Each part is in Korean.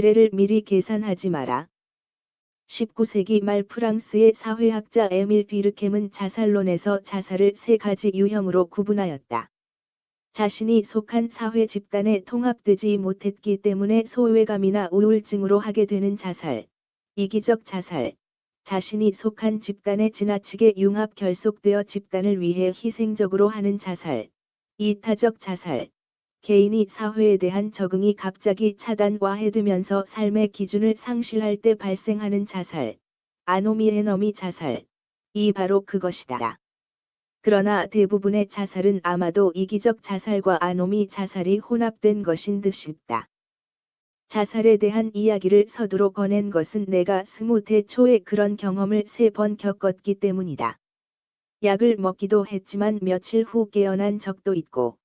미래를 미리 계산하지 마라. 19세기 말 프랑스의 사회학자 에밀 뒤르켐은 자살론에서 자살을 세 가지 유형으로 구분하였다. 자신이 속한 사회 집단에 통합되지 못했기 때문에 소외감이나 우울증으로 하게 되는 자살, 이기적 자살, 자신이 속한 집단에 지나치게 융합 결속되어 집단을 위해 희생적으로 하는 자살, 이타적 자살, 개인이 사회에 대한 적응이 갑자기 차단과해되면서 삶의 기준을 상실할 때 발생하는 자살, 아노미에너미 자살, 이 바로 그것이다. 그러나 대부분의 자살은 아마도 이기적 자살과 아노미 자살이 혼합된 것인 듯 싶다. 자살에 대한 이야기를 서두로 꺼낸 것은 내가 스무 대 초에 그런 경험을 세 번 겪었기 때문이다. 약을 먹기도 했지만 며칠 후 깨어난 적도 있고,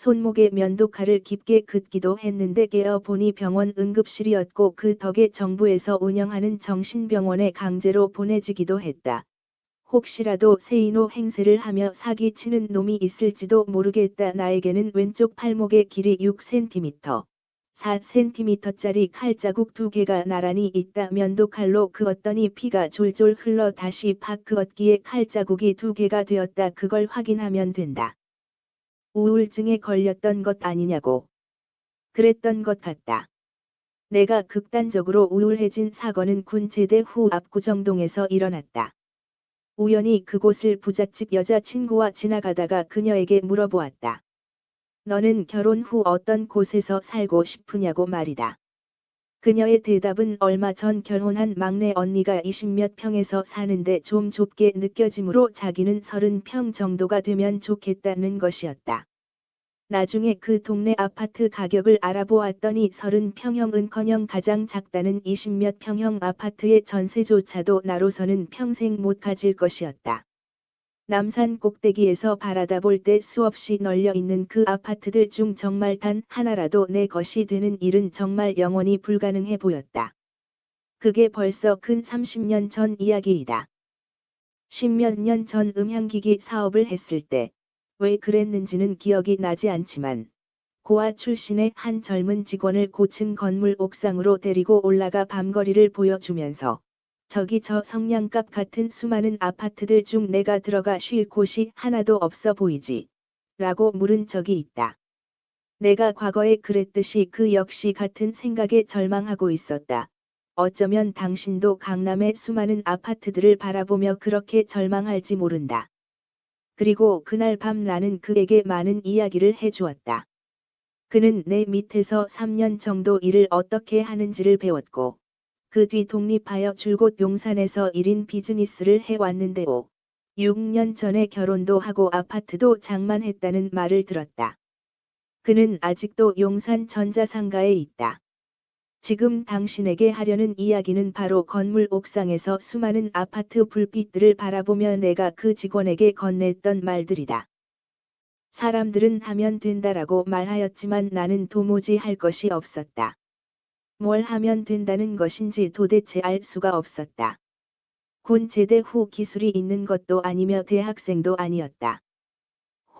손목에 면도칼을 깊게 긋기도 했는데 깨어 보니 병원 응급실이었고 그 덕에 정부에서 운영하는 정신병원에 강제로 보내지기도 했다. 혹시라도 세인호 행세를 하며 사기치는 놈이 있을지도 모르겠다. 나에게는 왼쪽 팔목의 길이 6cm, 4cm짜리 칼자국 두 개가 나란히 있다. 면도칼로 그었더니 피가 졸졸 흘러 다시 팍 그었기에 칼자국이 두 개가 되었다. 그걸 확인하면 된다. 우울증에 걸렸던 것 아니냐고. 그랬던 것 같다. 내가 극단적으로 우울해진 사건은 군체대 후 압구정동에서 일어났다. 우연히 그곳을 부잣집 여자친구와 지나가다가 그녀에게 물어보았다. 너는 결혼 후 어떤 곳에서 살고 싶으냐고 말이다. 그녀의 대답은 얼마 전 결혼한 막내 언니가 20몇 평에서 사는데 좀 좁게 느껴지므로 자기는 30평 정도가 되면 좋겠다는 것이었다. 나중에 그 동네 아파트 가격을 알아보았더니 30평형은커녕 가장 작다는 20몇 평형 아파트의 전세조차도 나로서는 평생 못 가질 것이었다. 남산 꼭대기에서 바라다 볼 때 수없이 널려 있는 그 아파트들 중 정말 단 하나라도 내 것이 되는 일은 정말 영원히 불가능해 보였다. 그게 벌써 근 30년 전 이야기이다. 십몇 년 전 음향기기 사업을 했을 때 왜 그랬는지는 기억이 나지 않지만 고아 출신의 한 젊은 직원을 고층 건물 옥상으로 데리고 올라가 밤거리를 보여주면서 저기 저 성냥갑 같은 수많은 아파트들 중 내가 들어가 쉴 곳이 하나도 없어 보이지? 라고 물은 적이 있다. 내가 과거에 그랬듯이 그 역시 같은 생각에 절망하고 있었다. 어쩌면 당신도 강남의 수많은 아파트들을 바라보며 그렇게 절망할지 모른다. 그리고 그날 밤 나는 그에게 많은 이야기를 해주었다. 그는 내 밑에서 3년 정도 일을 어떻게 하는지를 배웠고, 그 뒤 독립하여 줄곧 용산에서 1인 비즈니스를 해왔는데요. 6년 전에 결혼도 하고 아파트도 장만했다는 말을 들었다. 그는 아직도 용산 전자상가에 있다. 지금 당신에게 하려는 이야기는 바로 건물 옥상에서 수많은 아파트 불빛들을 바라보며 내가 그 직원에게 건넸던 말들이다. 사람들은 하면 된다라고 말하였지만 나는 도무지 할 것이 없었다. 뭘 하면 된다는 것인지 도대체 알 수가 없었다. 군 제대 후 기술이 있는 것도 아니며 대학생도 아니었다.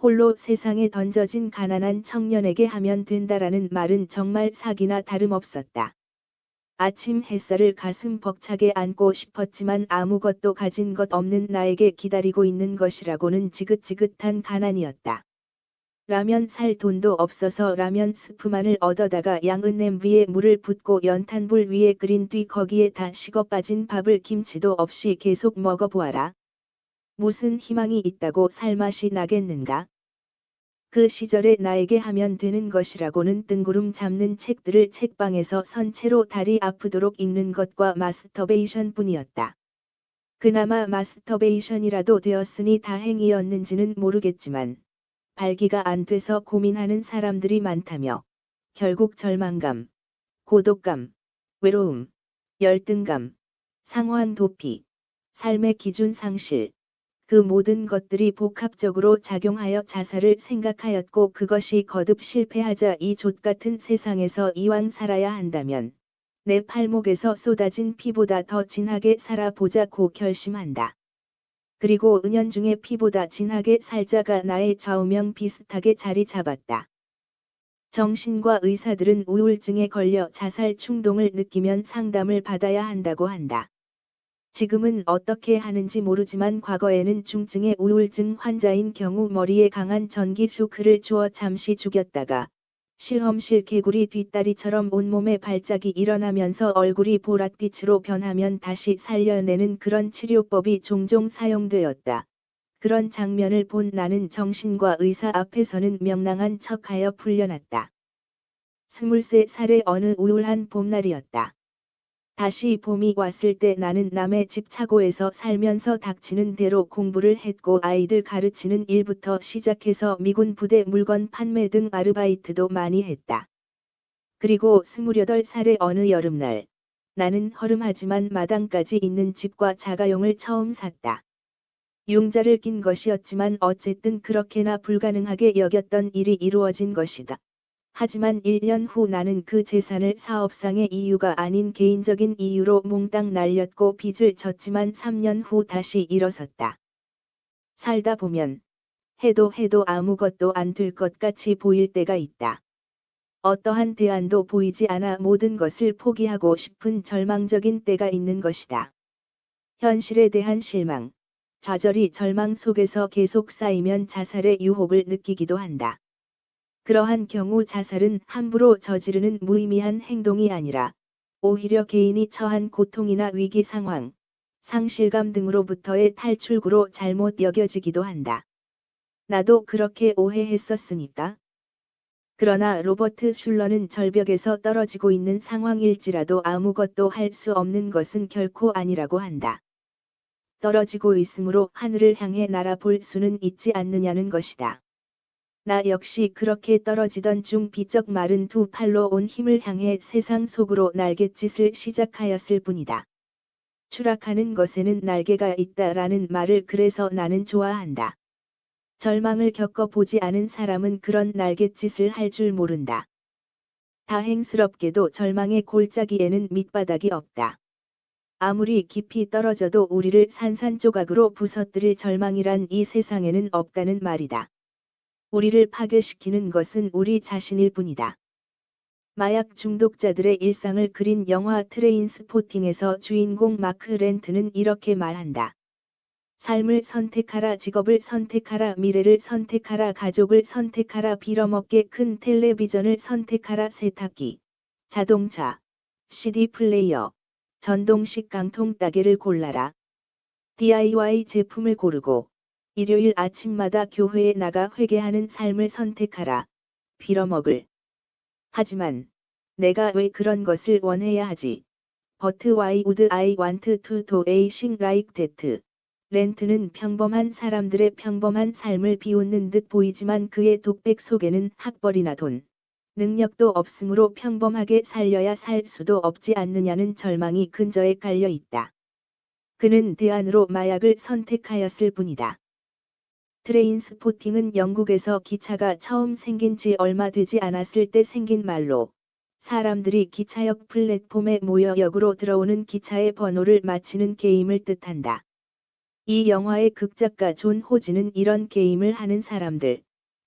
홀로 세상에 던져진 가난한 청년에게 하면 된다라는 말은 정말 사기나 다름없었다. 아침 햇살을 가슴 벅차게 안고 싶었지만 아무것도 가진 것 없는 나에게 기다리고 있는 것이라고는 지긋지긋한 가난이었다. 라면 살 돈도 없어서 라면 스프만을 얻어다가 양은 냄비에 물을 붓고 연탄불 위에 끓인 뒤 거기에 다 식어 빠진 밥을 김치도 없이 계속 먹어보아라. 무슨 희망이 있다고 살맛이 나겠는가? 그 시절에 나에게 하면 되는 것이라고는 뜬구름 잡는 책들을 책방에서 선체로 다리 아프도록 읽는 것과 마스터베이션 뿐이었다. 그나마 마스터베이션이라도 되었으니 다행이었는지는 모르겠지만 발기가 안 돼서 고민하는 사람들이 많다며 결국 절망감, 고독감, 외로움, 열등감, 상환 도피, 삶의 기준 상실, 그 모든 것들이 복합적으로 작용하여 자살을 생각하였고 그것이 거듭 실패하자 이 족같은 세상에서 이왕 살아야 한다면 내 팔목에서 쏟아진 피보다 더 진하게 살아보자고 결심한다. 그리고 은연중에 피보다 진하게 살자가 나의 좌우명 비슷하게 자리 잡았다. 정신과 의사들은 우울증에 걸려 자살 충동을 느끼면 상담을 받아야 한다고 한다. 지금은 어떻게 하는지 모르지만 과거에는 중증의 우울증 환자인 경우 머리에 강한 전기 쇼크를 주어 잠시 죽였다가 실험실 개구리 뒷다리처럼 온몸에 발작이 일어나면서 얼굴이 보랏빛으로 변하면 다시 살려내는 그런 치료법이 종종 사용되었다. 그런 장면을 본 나는 정신과 의사 앞에서는 명랑한 척하여 풀려났다. 스물세 살의 어느 우울한 봄날이었다. 다시 봄이 왔을 때 나는 남의 집 차고에서 살면서 닥치는 대로 공부를 했고 아이들 가르치는 일부터 시작해서 미군 부대 물건 판매 등 아르바이트도 많이 했다. 그리고 28살의 어느 여름날, 나는 허름하지만 마당까지 있는 집과 자가용을 처음 샀다. 융자를 낀 것이었지만 어쨌든 그렇게나 불가능하게 여겼던 일이 이루어진 것이다. 하지만 1년 후 나는 그 재산을 사업상의 이유가 아닌 개인적인 이유로 몽땅 날렸고 빚을 졌지만 3년 후 다시 일어섰다. 살다 보면 해도 해도 아무것도 안 될 것 같이 보일 때가 있다. 어떠한 대안도 보이지 않아 모든 것을 포기하고 싶은 절망적인 때가 있는 것이다. 현실에 대한 실망, 좌절이 절망 속에서 계속 쌓이면 자살의 유혹을 느끼기도 한다. 그러한 경우 자살은 함부로 저지르는 무의미한 행동이 아니라 오히려 개인이 처한 고통이나 위기 상황, 상실감 등으로부터의 탈출구로 잘못 여겨지기도 한다. 나도 그렇게 오해했었으니까. 그러나 로버트 슐러는 절벽에서 떨어지고 있는 상황일지라도 아무것도 할 수 없는 것은 결코 아니라고 한다. 떨어지고 있으므로 하늘을 향해 날아볼 수는 있지 않느냐는 것이다. 나 역시 그렇게 떨어지던 중 비쩍 마른 두 팔로 온 힘을 향해 세상 속으로 날갯짓을 시작하였을 뿐이다. 추락하는 것에는 날개가 있다라는 말을 그래서 나는 좋아한다. 절망을 겪어보지 않은 사람은 그런 날갯짓을 할 줄 모른다. 다행스럽게도 절망의 골짜기에는 밑바닥이 없다. 아무리 깊이 떨어져도 우리를 산산조각으로 부서뜨릴 절망이란 이 세상에는 없다는 말이다. 우리를 파괴시키는 것은 우리 자신일 뿐이다. 마약 중독자들의 일상을 그린 영화 트레인 스포팅에서 주인공 마크 렌트는 이렇게 말한다. 삶을 선택하라 직업을 선택하라 미래를 선택하라 가족을 선택하라 빌어먹게 큰 텔레비전을 선택하라 세탁기, 자동차, CD 플레이어, 전동식 강통 따개를 골라라. DIY 제품을 고르고 일요일 아침마다 교회에 나가 회개하는 삶을 선택하라. 빌어먹을. 하지만 내가 왜 그런 것을 원해야 하지? But why would I want to do a thing like that? 렌트는 평범한 사람들의 평범한 삶을 비웃는 듯 보이지만 그의 독백 속에는 학벌이나 돈, 능력도 없으므로 평범하게 살려야 살 수도 없지 않느냐는 절망이 근저에 깔려 있다. 그는 대안으로 마약을 선택하였을 뿐이다. 트레인스포팅은 영국에서 기차가 처음 생긴 지 얼마 되지 않았을 때 생긴 말로 사람들이 기차역 플랫폼에 모여 역으로 들어오는 기차의 번호를 맞히는 게임을 뜻한다. 이 영화의 극작가 존 호지는 이런 게임을 하는 사람들,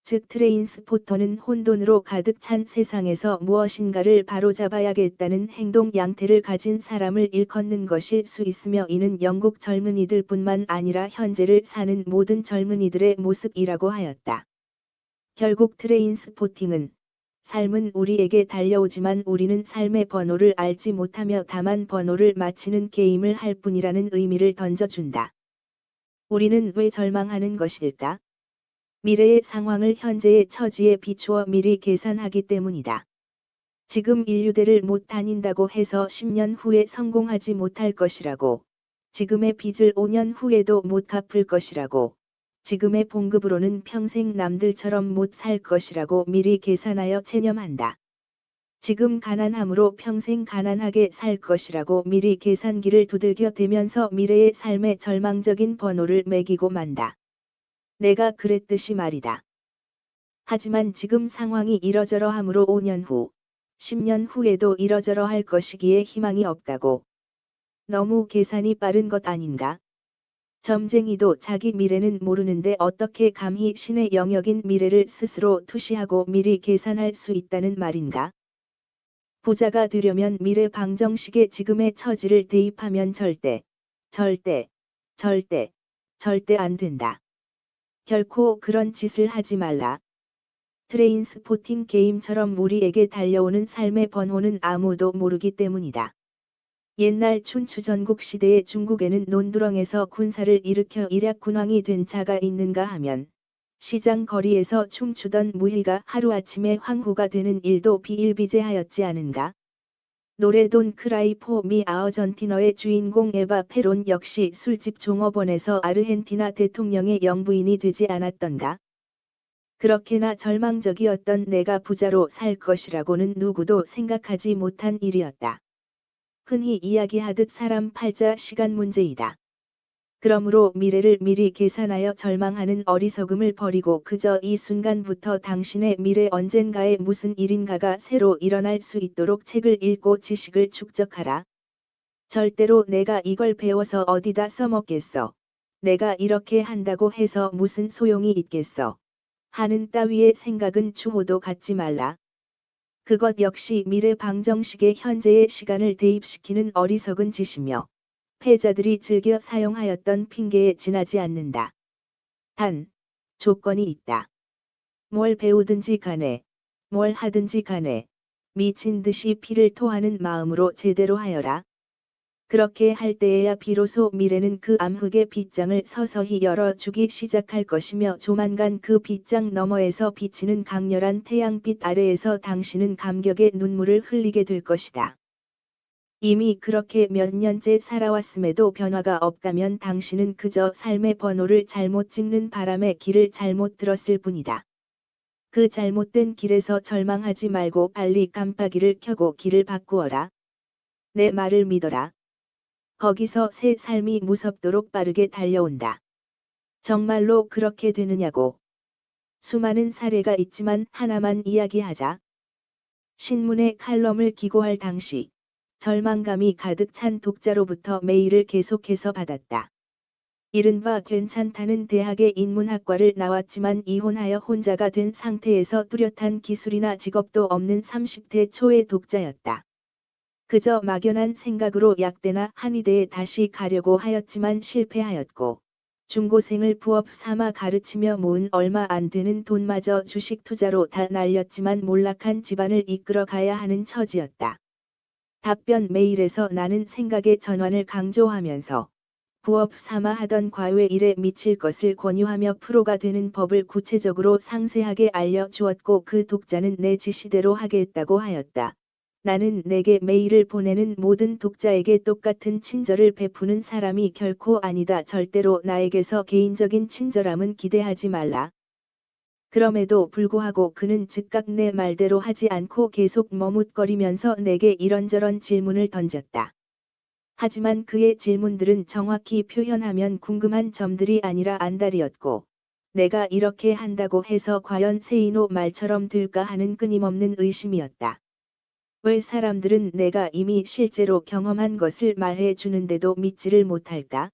즉 트레인스포터는 혼돈으로 가득 찬 세상에서 무엇인가를 바로잡아야겠다는 행동 양태를 가진 사람을 일컫는 것일 수 있으며 이는 영국 젊은이들 뿐만 아니라 현재를 사는 모든 젊은이들의 모습이라고 하였다. 결국 트레인스포팅은 삶은 우리에게 달려오지만 우리는 삶의 번호를 알지 못하며 다만 번호를 맞히는 게임을 할 뿐이라는 의미를 던져준다. 우리는 왜 절망하는 것일까? 미래의 상황을 현재의 처지에 비추어 미리 계산하기 때문이다. 지금 인류대를 못 다닌다고 해서 10년 후에 성공하지 못할 것이라고, 지금의 빚을 5년 후에도 못 갚을 것이라고, 지금의 봉급으로는 평생 남들처럼 못 살 것이라고 미리 계산하여 체념한다. 지금 가난함으로 평생 가난하게 살 것이라고 미리 계산기를 두들겨 대면서 미래의 삶의 절망적인 번호를 매기고 만다. 내가 그랬듯이 말이다. 하지만 지금 상황이 이러저러하므로 5년 후, 10년 후에도 이러저러 할 것이기에 희망이 없다고. 너무 계산이 빠른 것 아닌가? 점쟁이도 자기 미래는 모르는데 어떻게 감히 신의 영역인 미래를 스스로 투시하고 미리 계산할 수 있다는 말인가? 부자가 되려면 미래 방정식에 지금의 처지를 대입하면 절대, 절대, 절대, 절대 안 된다. 결코 그런 짓을 하지 말라. 트레인 스포팅 게임처럼 우리에게 달려오는 삶의 번호는 아무도 모르기 때문이다. 옛날 춘추 전국 시대의 중국에는 논두렁에서 군사를 일으켜 일약 군왕이 된 자가 있는가 하면 시장 거리에서 춤추던 무희가 하루아침에 황후가 되는 일도 비일비재하였지 않은가? 노래 돈 크라이 포미 아어전티너의 주인공 에바 페론 역시 술집 종업원에서 아르헨티나 대통령의 영부인이 되지 않았던가? 그렇게나 절망적이었던 내가 부자로 살 것이라고는 누구도 생각하지 못한 일이었다. 흔히 이야기하듯 사람 팔자 시간 문제이다. 그러므로 미래를 미리 계산하여 절망하는 어리석음을 버리고 그저 이 순간부터 당신의 미래 언젠가에 무슨 일인가가 새로 일어날 수 있도록 책을 읽고 지식을 축적하라. 절대로 내가 이걸 배워서 어디다 써먹겠어. 내가 이렇게 한다고 해서 무슨 소용이 있겠어. 하는 따위의 생각은 추호도 갖지 말라. 그것 역시 미래 방정식의 현재의 시간을 대입시키는 어리석은 짓이며 패자들이 즐겨 사용하였던 핑계에 지나지 않는다. 단, 조건이 있다. 뭘 배우든지 간에, 뭘 하든지 간에, 미친 듯이 피를 토하는 마음으로 제대로 하여라. 그렇게 할 때에야 비로소 미래는 그 암흑의 빗장을 서서히 열어주기 시작할 것이며 조만간 그 빗장 너머에서 비치는 강렬한 태양빛 아래에서 당신은 감격의 눈물을 흘리게 될 것이다. 이미 그렇게 몇 년째 살아왔음에도 변화가 없다면 당신은 그저 삶의 번호를 잘못 찍는 바람에 길을 잘못 들었을 뿐이다. 그 잘못된 길에서 절망하지 말고 빨리 깜빡이를 켜고 길을 바꾸어라. 내 말을 믿어라. 거기서 새 삶이 무섭도록 빠르게 달려온다. 정말로 그렇게 되느냐고. 수많은 사례가 있지만 하나만 이야기하자. 신문에 칼럼을 기고할 당시 절망감이 가득 찬 독자로부터 메일을 계속해서 받았다. 이른바 괜찮다는 대학의 인문학과를 나왔지만 이혼하여 혼자가 된 상태에서 뚜렷한 기술이나 직업도 없는 30대 초의 독자였다. 그저 막연한 생각으로 약대나 한의대에 다시 가려고 하였지만 실패하였고 중고생을 부업 삼아 가르치며 모은 얼마 안 되는 돈마저 주식 투자로 다 날렸지만 몰락한 집안을 이끌어 가야 하는 처지였다. 답변 메일에서 나는 생각의 전환을 강조하면서 부업 삼아 하던 과외 일에 미칠 것을 권유하며 프로가 되는 법을 구체적으로 상세하게 알려주었고 그 독자는 내 지시대로 하겠다고 하였다. 나는 내게 메일을 보내는 모든 독자에게 똑같은 친절을 베푸는 사람이 결코 아니다. 절대로 나에게서 개인적인 친절함은 기대하지 말라. 그럼에도 불구하고 그는 즉각 내 말대로 하지 않고 계속 머뭇거리면서 내게 이런저런 질문을 던졌다. 하지만 그의 질문들은 정확히 표현하면 궁금한 점들이 아니라 안달이었고, 내가 이렇게 한다고 해서 과연 세이노 말처럼 될까 하는 끊임없는 의심이었다. 왜 사람들은 내가 이미 실제로 경험한 것을 말해 주는데도 믿지를 못할까?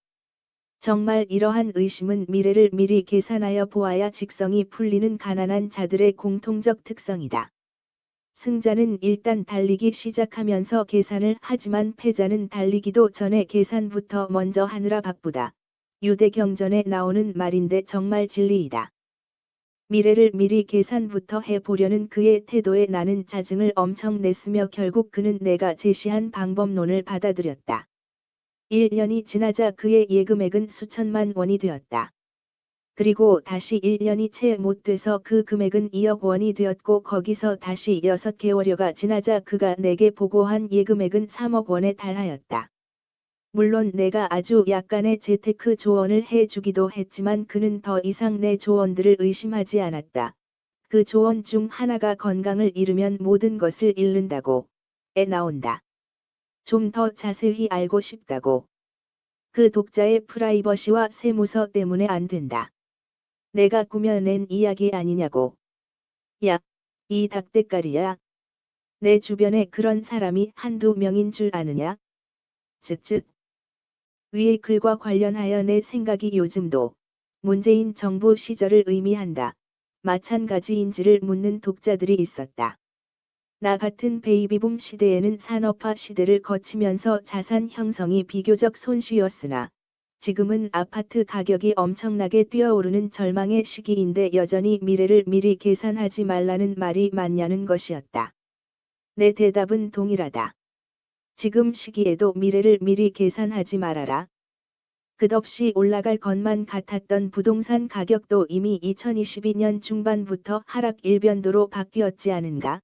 정말 이러한 의심은 미래를 미리 계산하여 보아야 직성이 풀리는 가난한 자들의 공통적 특성이다. 승자는 일단 달리기 시작하면서 계산을 하지만 패자는 달리기도 전에 계산부터 먼저 하느라 바쁘다. 유대 경전에 나오는 말인데 정말 진리이다. 미래를 미리 계산부터 해보려는 그의 태도에 나는 짜증을 엄청 냈으며 결국 그는 내가 제시한 방법론을 받아들였다. 1년이 지나자 그의 예금액은 수천만 원이 되었다. 그리고 다시 1년이 채 못 돼서 그 금액은 2억 원이 되었고 거기서 다시 6개월여가 지나자 그가 내게 보고한 예금액은 3억 원에 달하였다. 물론 내가 아주 약간의 재테크 조언을 해주기도 했지만 그는 더 이상 내 조언들을 의심하지 않았다. 그 조언 중 하나가 건강을 잃으면 모든 것을 잃는다고. 에 나온다. 좀 더 자세히 알고 싶다고. 그 독자의 프라이버시와 세무서 때문에 안 된다. 내가 꾸며낸 이야기 아니냐고. 야, 이 닭대가리야. 내 주변에 그런 사람이 한두 명인 줄 아느냐? 쯧쯧. 위의 글과 관련하여 내 생각이 요즘도 문재인 정부 시절을 의미한다. 마찬가지인지를 묻는 독자들이 있었다. 나 같은 베이비붐 시대에는 산업화 시대를 거치면서 자산 형성이 비교적 손쉬웠으나 지금은 아파트 가격이 엄청나게 뛰어오르는 절망의 시기인데 여전히 미래를 미리 계산하지 말라는 말이 맞냐는 것이었다. 내 대답은 동일하다. 지금 시기에도 미래를 미리 계산하지 말아라. 끝없이 올라갈 것만 같았던 부동산 가격도 이미 2022년 중반부터 하락 일변도로 바뀌었지 않은가?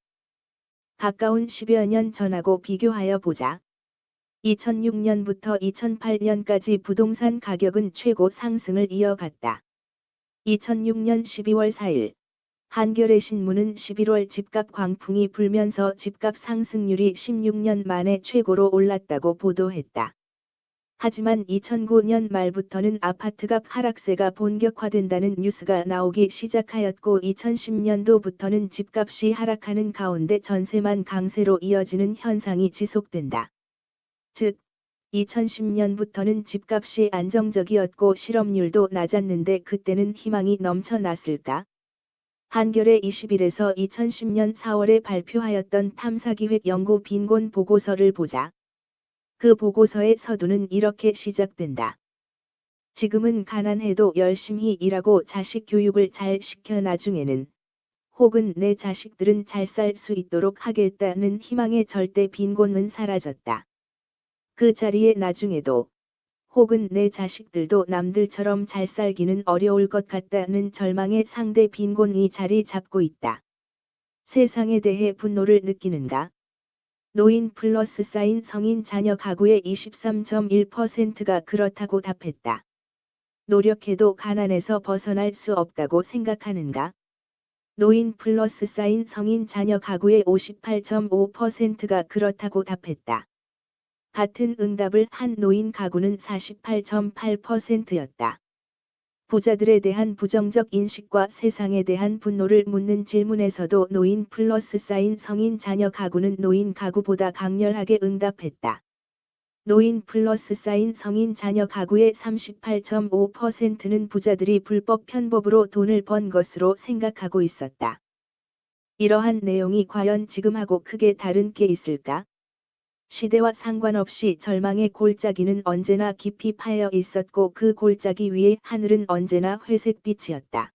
가까운 10여 년 전하고 비교하여 보자. 2006년부터 2008년까지 부동산 가격은 최고 상승을 이어갔다. 2006년 12월 4일 한겨레 신문은 11월 집값 광풍이 불면서 집값 상승률이 16년 만에 최고로 올랐다고 보도했다. 하지만 2009년 말부터는 아파트값 하락세가 본격화된다는 뉴스가 나오기 시작하였고 2010년도부터는 집값이 하락하는 가운데 전세만 강세로 이어지는 현상이 지속된다. 즉, 2010년부터는 집값이 안정적이었고 실업률도 낮았는데 그때는 희망이 넘쳐났을까? 한겨레 20일에서 2010년 4월에 발표하였던 탐사기획 연구 빈곤 보고서를 보자. 그 보고서의 서두는 이렇게 시작된다. 지금은 가난해도 열심히 일하고 자식 교육을 잘 시켜 나중에는 혹은 내 자식들은 잘 살 수 있도록 하겠다는 희망에 절대 빈곤은 사라졌다. 그 자리에 나중에도 혹은 내 자식들도 남들처럼 잘 살기는 어려울 것 같다는 절망의 상대 빈곤이 자리 잡고 있다. 세상에 대해 분노를 느끼는가? 노인 플러스 사인 성인 자녀 가구의 23.1%가 그렇다고 답했다. 노력해도 가난에서 벗어날 수 없다고 생각하는가? 노인 플러스 사인 성인 자녀 가구의 58.5%가 그렇다고 답했다. 같은 응답을 한 노인 가구는 48.8%였다. 부자들에 대한 부정적 인식과 세상에 대한 분노를 묻는 질문에서도 노인 플러스 사인 성인 자녀 가구는 노인 가구보다 강렬하게 응답했다. 노인 플러스 사인 성인 자녀 가구의 38.5%는 부자들이 불법 편법으로 돈을 번 것으로 생각하고 있었다. 이러한 내용이 과연 지금하고 크게 다른 게 있을까? 시대와 상관없이 절망의 골짜기는 언제나 깊이 파여 있었고 그 골짜기 위에 하늘은 언제나 회색빛이었다.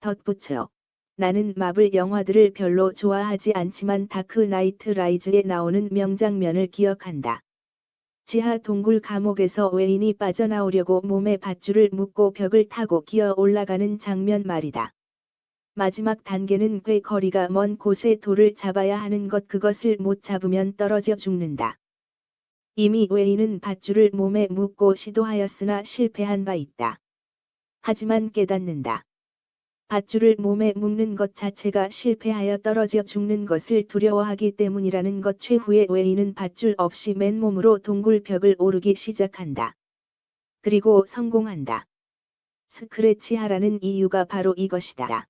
덧붙여. 나는 마블 영화들을 별로 좋아하지 않지만 다크 나이트 라이즈에 나오는 명장면을 기억한다. 지하 동굴 감옥에서 외인이 빠져나오려고 몸에 밧줄을 묶고 벽을 타고 기어 올라가는 장면 말이다. 마지막 단계는 꽤 거리가 먼 곳에 돌을 잡아야 하는 것 그것을 못 잡으면 떨어져 죽는다. 이미 외인은 밧줄을 몸에 묶고 시도하였으나 실패한 바 있다. 하지만 깨닫는다. 밧줄을 몸에 묶는 것 자체가 실패하여 떨어져 죽는 것을 두려워하기 때문이라는 것 최후의 외인은 밧줄 없이 맨몸으로 동굴벽을 오르기 시작한다. 그리고 성공한다. 스크래치 하라는 이유가 바로 이것이다.